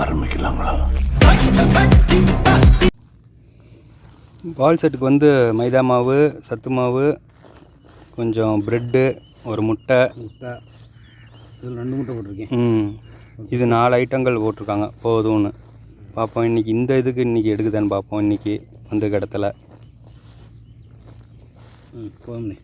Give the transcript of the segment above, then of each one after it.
ஆரம்பிக்கலாங்களா? பால் செட்டுக்கு வந்து மைதா மாவு சத்து மாவு கொஞ்சம் ப்ரெட்டு ஒரு முட்டை. முட்டை. இதில் ரெண்டு முட்டை போட்டிருக்கேன். ம். இது நாலு ஐட்டங்கள் போட்டிருக்காங்க. போதும்னு. பார்ப்போம். இன்றைக்கி இந்த இதுக்கு இன்றைக்கி எடுக்குதான்னு பார்ப்போம். இன்றைக்கி வந்து இடத்துல ம் போதும்ண்ணே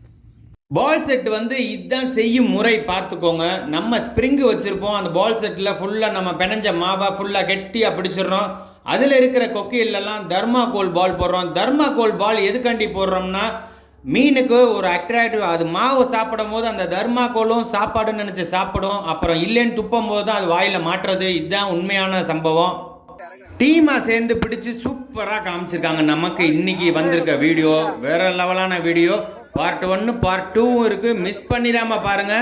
பால் செட் வந்து இதுதான் செய்யும் முறை பார்த்துக்கோங்க. நம்ம ஸ்ப்ரிங்கு வச்சுருப்போம். அந்த பால் செட்டில் ஃபுல்லாக நம்ம பிணைஞ்ச மாவை ஃபுல்லாக கெட்டியாக பிடிச்சிடுறோம். அதில் இருக்கிற கொக்கையிலலாம் தர்மாகோல் பால் போடுறோம். தர்மாகோல் பால் எதுக்காண்டி போடுறோம்னா மீனுக்கு ஒரு அட்ராக்டிவ் அது மாவு சாப்பிடும் போது அந்த தர்மாகோலும் சாப்பாடுன்னு நினச்சி சாப்பிடும். அப்புறம் இல்லைன்னு துப்பும் போது தான் அது வாயில் மாட்டுறது. இதுதான் உண்மையான சம்பவம். டீமாக சேர்ந்து பிடிச்சி சூப்பராக காமிச்சிருக்காங்க. நமக்கு இன்னைக்கு வந்திருக்க வீடியோ வேற லெவலான வீடியோ பார்ட் ஒன்று பார்ட் டூவும் இருக்குது மிஸ் பண்ணிடாம பாருங்க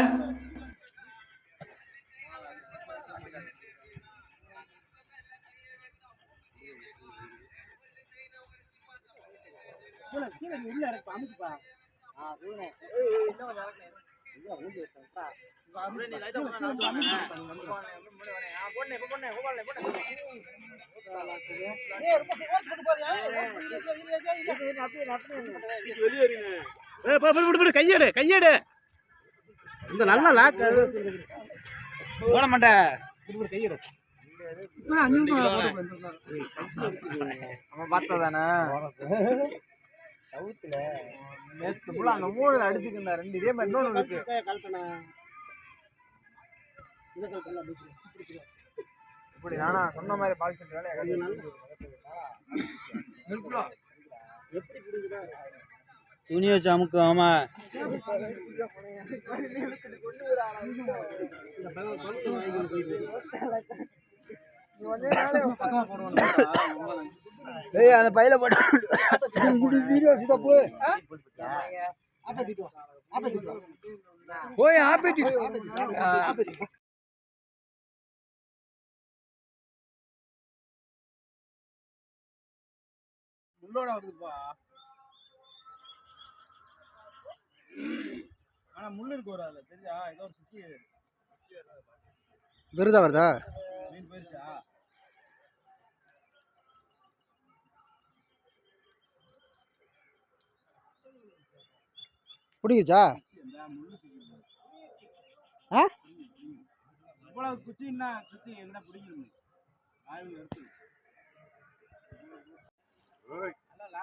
கையெடு கையெடு. இந்த நல்ல லாக் போட மாட்டேன் கையெடு. அடிச்சுக்கிருந்தா ரெண்டு இதே மாதிரி இன்னொன்று இருக்கு. இப்படி நானா சொன்ன மாதிரி பால் வேலையை வச்சு அமுக்கு ஆமா ஏய் அந்த பையில போட்டு போய் ஆப்பிட்டு முள்ளோட வருதுப்பா ஆனா முள்ளு இருக்கு ஒரு அதுல தெரிஞ்சா ஏதோ ஒரு சுத்தி விருதா வருதா? மீன் போயிருச்சா? பிடிக்குச்சா? ஆ? இவ்வளவு குச்சின்னா சுத்தி என்ன பிடிக்கணும் ஆய்வு இருக்கு. நல்லா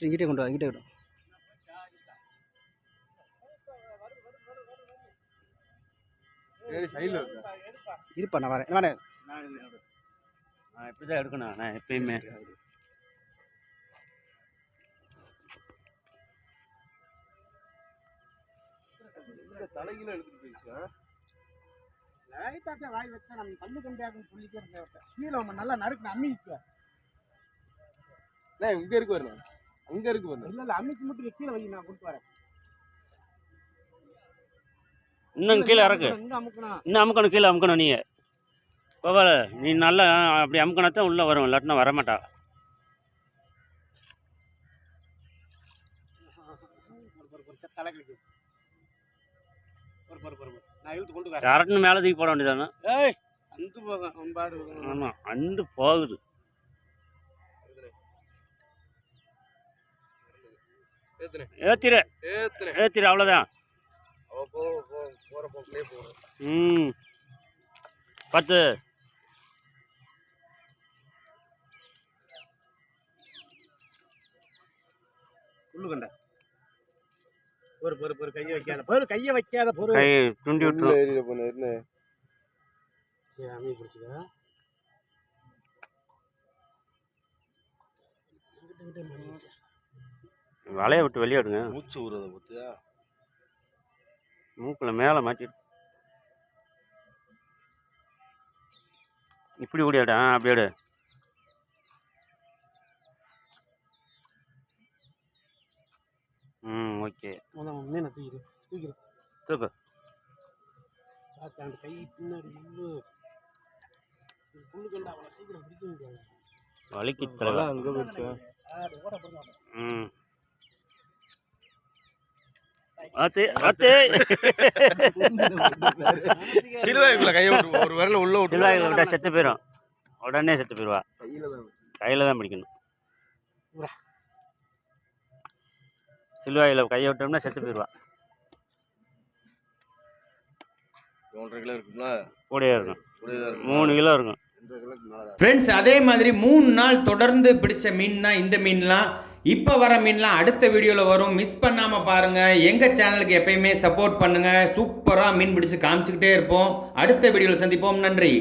இங்கிட்டே கொண்டு வா இங்கிட்டே கொண்டு வா. சைடில் இருக்கு? இருப்பா நான் வரேன். வரேன். நான் இப்படி தான் எடுக்கணும். நான் எப்பயுமே. தலைகீழ எடுத்துட்டு போயிடுச்சா லைட்டாக வாய் வச்சா நம்ம கண்ணு கண்டியாக்குன்னு சொல்லிட்டே இருந்தேன் கீழே அவன் நல்லா நறுக்கு அம்மிக்கு அண்ணா இங்க இருக்கு வரல அங்க இருக்கு வரல இல்லை இல்லை அம்மிக்கு மட்டும் கீழே வை நான் கொடுத்து வரேன். இன்னும் கீழே இறக்கு. இன்னும் அமுக்கணும் கீழே அமுக்கணும் நீ பரவாயில்ல நீ நல்லா அப்படி அமுக்கினா தான் உள்ளே வரும் இல்லாட்டினா வரமாட்டா. ஒரு கரெக்ட்னு மேலே தூக்கி போட வேண்டியதானே ஏய் அந்து போகும் அவன் பாடு ஆமாம் அந்து போகுது. ஏத்திரு. ஏத்திரு அவ்வளோதான் ம். பத்து. புல்லு கண்டா பொறு பொறு பொறு கையை வைக்காத பொறு கையை வைக்காத பொறு. கை துண்டி விட்டுரும். ஏரியில போன என்ன? அமைதி பிடிச்சிக்க. வலையை விட்டு வெளியே விடுங்க. மூச்சு விடுறத பத்தியா மூக்கில் மேலே மாட்டிட்டு இப்படி ஓடியாடு ஆ ஓகே. மீனை தூக்கிடு தூக்கிடு. தூக்கு. அந்த கை பின்னாடி புல்லு கண்டா அவ்வளோ சீக்கிரம் பிடிக்க முடியாது. வலிக்கு தலைவா. அங்க போடுறாங்க ம். ஆத்து ஆத்து. சிலுவாய்க்குள்ள கையை விட்டு ஒரு விரல உள்ள விட்டு விட்டா செத்து போயிடும் உடனே செத்து போயிடுவா கையில தான் கையில் தான் பிடிக்கணும். சில்வாயில் கையை விட்டோம்னா செத்து போயிடுவா. ஒன்றரை கிலோ இருக்குங்களா? கூடயே இருக்கும். மூணு கிலோ இருக்கும். ரெண்டரை கிலோக்கு மேலே ஃப்ரெண்ட்ஸ் அதே மாதிரி மூணு நாள் தொடர்ந்து பிடிச்ச மீன் தான் இந்த மீன்லாம். இப்போ வர மீன்லாம் அடுத்த வீடியோவில் வரும். மிஸ் பண்ணாமல் பாருங்கள் எங்கள் சேனலுக்கு எப்பயுமே சப்போர்ட் பண்ணுங்கள் சூப்பராக மீன் பிடிச்சு காமிச்சிக்கிட்டே இருப்போம். அடுத்த வீடியோவில் சந்திப்போம். நன்றி.